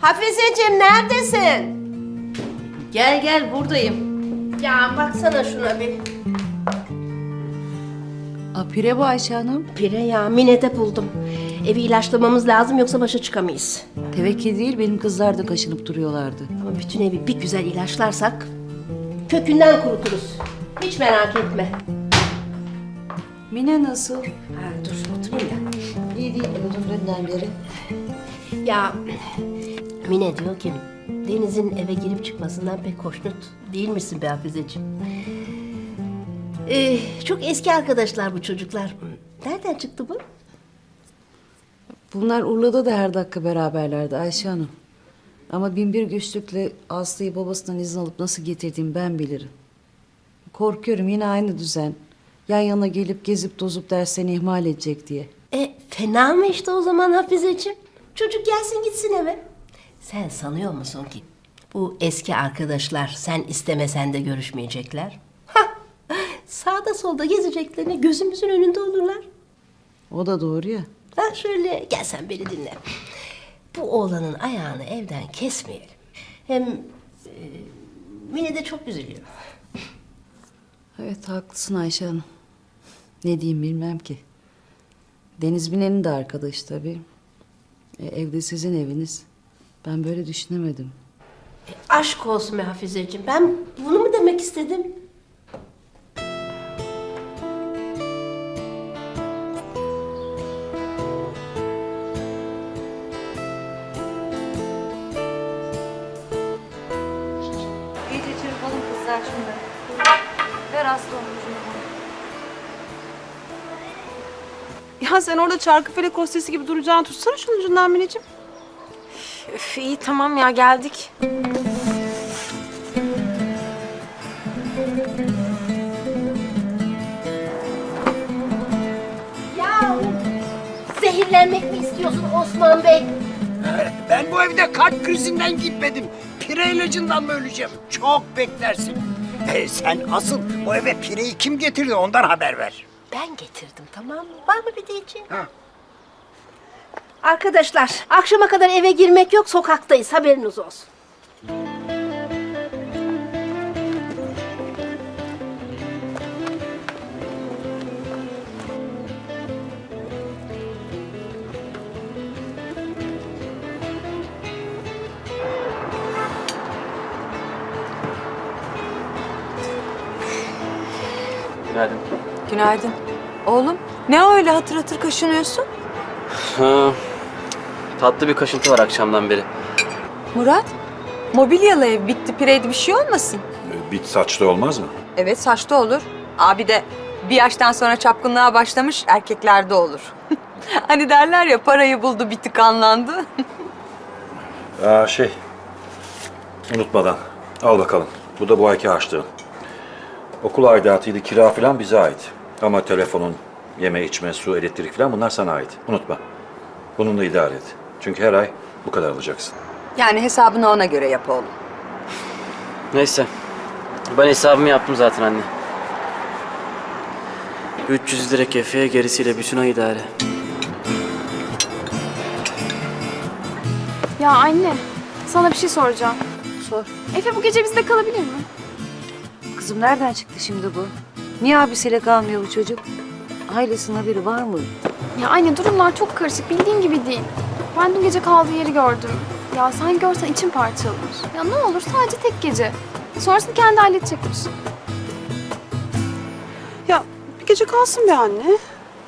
Hafizeciğim neredesin? Gel gel buradayım. Ya baksana şuna bir. Aa, pire bu Ayşe Hanım. Pire ya Mine'de buldum. Evi ilaçlamamız lazım yoksa başa çıkamayız. Tevekkül değil benim kızlar da kaşınıp duruyorlardı. Ama bütün evi bir güzel ilaçlarsak kökünden kuruturuz. Hiç merak etme. Mine nasıl? Ha, dur oturayım da. İyi değil uzun dünden beri. Ya Mine diyor ki Deniz'in eve girip çıkmasından pek hoşnut değil misin be Hafizeciğim? Ee, çok eski arkadaşlar bu çocuklar. Nereden çıktı bu? Bunlar Urla'da da her dakika beraberlerdi Ayşe Hanım. Ama binbir güçlükle Aslı'yı babasından izin alıp nasıl getirdiğimi ben bilirim. Korkuyorum yine aynı düzen. Yan yana gelip gezip tozup derslerini ihmal edecek diye. E fena mı işte o zaman Hafizeciğim? Çocuk gelsin gitsin eve. Sen sanıyor musun ki bu eski arkadaşlar sen istemesen de görüşmeyecekler? Hah! Sağda solda gezeceklerine gözümüzün önünde olurlar. O da doğru ya. Ha şöyle gel sen beni dinle. Bu oğlanın ayağını evden kesmeyelim. Hem e, Mine de çok üzülüyor. Evet haklısın Ayşe Hanım. Ne diyeyim bilmem ki. Deniz Bine'nin de arkadaş tabii. E, evde sizin eviniz. Ben böyle düşünemedim. E, aşk olsun be Hafizeciğim. Ben bunu mu demek istedim? İyice çırpalım kızlar şunları. Ver Aslı onun ucunu. Ya sen orada çarkıfelek hostesi gibi duracağını tutsana şunun ucundan Mineciğim. Üf, iyi tamam ya geldik. Ya zehirlenmek mi istiyorsun Osman Bey? Ben bu evde kalp krizinden gitmedim. Pire ilacından mı öleceğim? Çok beklersin. E, sen asıl bu eve pireyi kim getirdi ondan haber ver. Ben getirdim tamam mı? Var mı bir diyeceğin? Ha. Arkadaşlar akşama kadar eve girmek yok sokaktayız haberiniz olsun. Günaydın. Günaydın. Oğlum ne öyle hatır hatır kaşınıyorsun? Ha, tatlı bir kaşıntı var akşamdan beri. Murat mobilyalı ev bitti pireydi bir şey olmasın? Bit saçlı olmaz mı? Evet saçta olur. Abi de bir yaştan sonra çapkınlığa başlamış erkeklerde olur. hani derler ya parayı buldu bir tıkanlandı. Aa şey, unutmadan al bakalım. Bu da bu ayki harçlığın. Okul aidatıydı, kira falan bize ait. Ama telefonun, yeme içme, su, elektrik falan bunlar sana ait. Unutma. Bununla idare et. Çünkü her ay bu kadar alacaksın. yani hesabını ona göre yap oğlum. Neyse. Ben hesabımı yaptım zaten anne. 300 lira kefeye gerisiyle bütün ay idare. Ya anne, sana bir şey soracağım. Sor. Efe bu gece bizde kalabilir mi? Kızım nereden çıktı şimdi bu? Niye abisiyle kalmıyor bu çocuk? Ailesinin haberi var mı? Ya anne durumlar çok karışık, bildiğin gibi değil. Ben dün gece kaldığı yeri gördüm. Ya sen görsen için parçalanır. Ya ne olur sadece tek gece. Sonrasını kendi halledecekmiş. Ya bir gece kalsın be anne.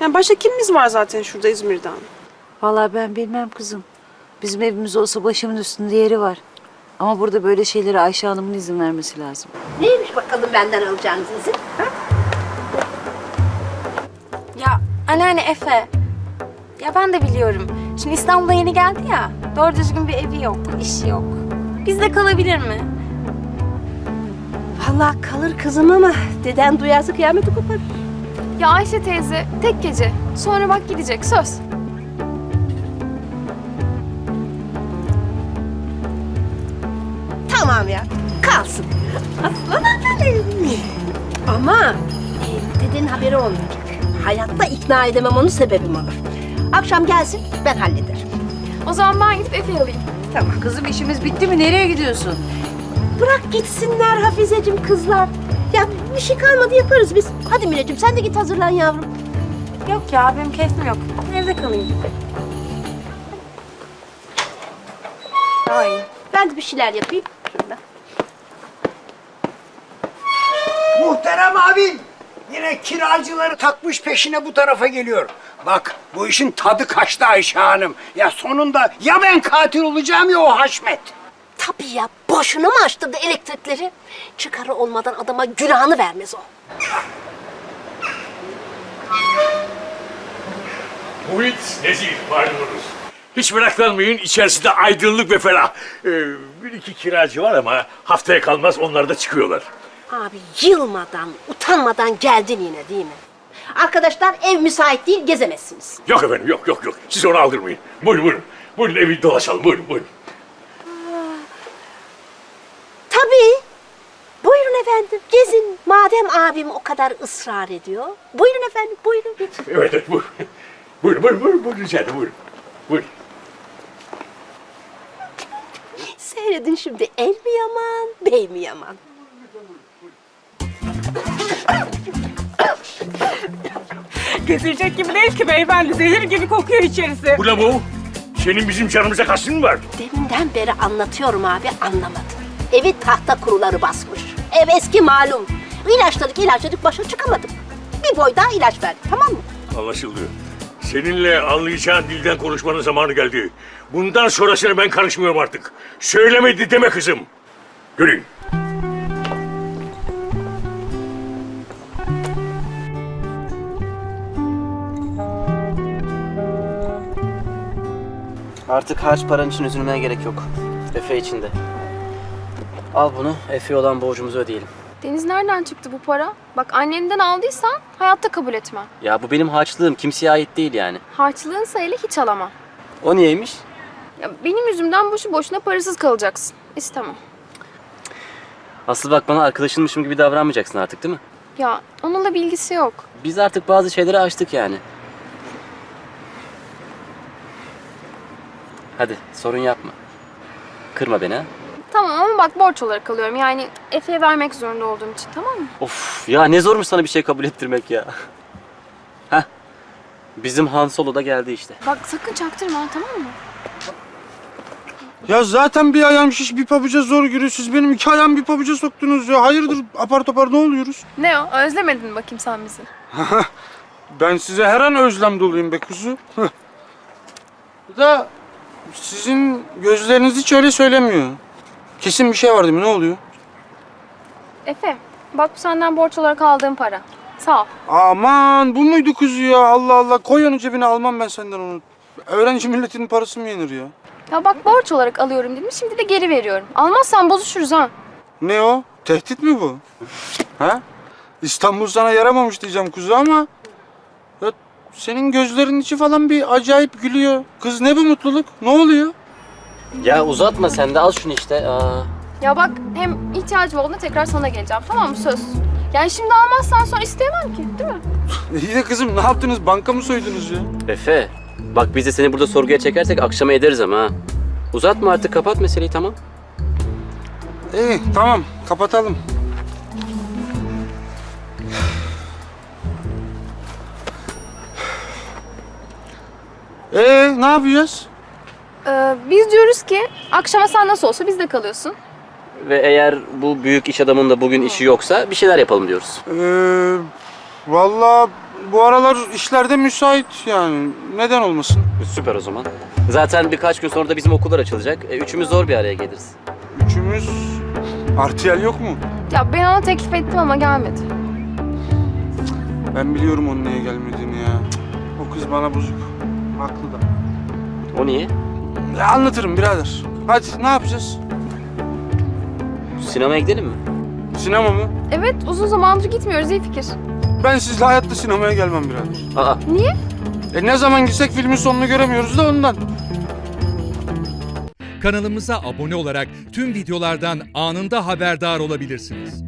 Yani başka kimimiz var zaten şurada İzmir'den? Vallahi ben bilmem kızım. Bizim evimiz olsa başımın üstünde yeri var. Ama burada böyle şeylere Ayşe Hanım'ın izin vermesi lazım. Neymiş bakalım benden alacağınız izin? Ha? Ya anneanne Efe. Ya ben de biliyorum. Şimdi İstanbul'a yeni geldi ya. Doğru düzgün bir evi yok, işi yok. Bizde kalabilir mi? Vallahi kalır kızım ama deden duyarsa kıyameti kopar. Ya Ayşe teyze tek gece. Sonra bak gidecek söz. Tamam ya kalsın. Aslan benim. Ama e, dedenin haberi olmayacak. Hayatta ikna edemem onu sebebim olur. Akşam gelsin ben hallederim. O zaman ben gidip Efe'yi alayım. Tamam. Kızım işimiz bitti mi? Nereye gidiyorsun? Bırak gitsinler Hafizeciğim kızlar. Ya bir şey kalmadı yaparız biz. Hadi Mineciğim sen de git hazırlan yavrum. Yok ya benim keyfim yok. Evde kalayım. Ay. Ben de bir şeyler yapayım. Şurada. Muhterem abim yine kiracıları takmış peşine bu tarafa geliyor. Bak bu işin tadı kaçtı Ayşe Hanım. Ya sonunda ya ben katil olacağım ya o Haşmet. Tabii ya boşuna mı açtırdı elektrikleri? Çıkarı olmadan adama günahını vermez o. Muhit Nezih malumunuz. Hiç meraklanmayın içerisinde aydınlık ve ferah. Ee, bir iki kiracı var ama haftaya kalmaz onlar da çıkıyorlar. Abi yılmadan, utanmadan geldin yine değil mi? Arkadaşlar ev müsait değil gezemezsiniz. Yok efendim yok yok yok siz onu aldırmayın. Buyurun buyurun. Buyurun evi dolaşalım buyurun buyurun. Tabii. Buyurun efendim gezin. Madem abim o kadar ısrar ediyor. Buyurun efendim buyurun. Evet evet buyurun. Buyurun buyurun buyurun, buyurun rica ederim buyurun. Buyurun. Seyredin şimdi el mi yaman, bey mi yaman? Gezilecek gibi değil ki beyefendi. Zehir gibi kokuyor içerisi. Bu ne bu? Senin bizim canımıza kastın mı var? Deminden beri anlatıyorum abi anlamadı. Evi tahta kuruları basmış. Ev eski malum. İlaçladık ilaçladık başa çıkamadık. Bir boy daha ilaç verdik tamam mı? Anlaşıldı. Seninle anlayacağın dilden konuşmanın zamanı geldi. Bundan sonrasına ben karışmıyorum artık. Söylemedi deme kızım. Görün. Artık harç paran için üzülmeye gerek yok. Efe için de. Al bunu, Efe'ye olan borcumuzu ödeyelim. Deniz nereden çıktı bu para? Bak annenden aldıysan hayatta kabul etmem. Ya bu benim harçlığım, kimseye ait değil yani. Harçlığınsa hele hiç alamam. O niyeymiş? Ya benim yüzümden boşu boşuna parasız kalacaksın. İstemem. Asıl bak bana arkadaşınmışım gibi davranmayacaksın artık değil mi? Ya onunla bilgisi yok. Biz artık bazı şeyleri aştık yani. Hadi sorun yapma. Kırma beni ha. Tamam ama bak borç olarak alıyorum. Yani Efe'ye vermek zorunda olduğum için tamam mı? Of ya ne zormuş sana bir şey kabul ettirmek ya. Heh. Bizim Han Solo da geldi işte. Bak sakın çaktırma tamam mı? Ya zaten bir ayağım şiş bir pabuca zor giriyor. Siz benim iki ayağımı bir pabuca soktunuz ya. Hayırdır apar topar ne oluyoruz? Ne o? Özlemedin mi bakayım sen bizi? Ben size her an özlem doluyum be kuzu. Da sizin gözleriniz hiç öyle söylemiyor. Kesin bir şey var değil mi? Ne oluyor? Efe bak bu senden borç olarak aldığım para. Sağ ol. Aman bu muydu kuzu ya? Allah Allah. Koy onu cebine almam ben senden onu. Öğrenci milletinin parası mı yenir ya? Ya bak borç olarak alıyorum dedim şimdi de geri veriyorum. Almazsan bozuşuruz ha. Ne o? Tehdit mi bu? ha? İstanbul sana yaramamış diyeceğim kuzu ama... Senin gözlerin içi falan bir acayip gülüyor. Kız ne bu mutluluk? Ne oluyor? Ya uzatma sen de al şunu işte. Aa. Ya bak hem ihtiyacım olduğunda tekrar sana geleceğim tamam mı söz? Yani şimdi almazsan sonra isteyemem ki değil mi? İyi de kızım ne yaptınız? Banka mı soydunuz ya? Efe bak biz de seni burada sorguya çekersek akşama ederiz ama ha. Uzatma artık kapat meseleyi tamam. İyi tamam kapatalım. Ee ne yapacağız? Ee, biz diyoruz ki akşama sen nasıl olsa bizde kalıyorsun. Ve eğer bu büyük iş adamın da bugün işi yoksa bir şeyler yapalım diyoruz. Ee, Valla bu aralar işlerde müsait yani. Neden olmasın? Süper o zaman. Zaten birkaç gün sonra da bizim okullar açılacak. E, üçümüz zor bir araya geliriz. Üçümüz RTL yok mu? Ya ben ona teklif ettim ama gelmedi. Ben biliyorum onun niye gelmediğini ya. O kız bana bozuk. Haklı da. O niye? Ya anlatırım birader. Hadi ne yapacağız? Sinemaya gidelim mi? Sinema mı? Evet uzun zamandır gitmiyoruz iyi fikir. Ben sizle hayatta sinemaya gelmem birader. Aa Niye? E ne zaman gitsek filmin sonunu göremiyoruz da ondan. Kanalımıza abone olarak tüm videolardan anında haberdar olabilirsiniz.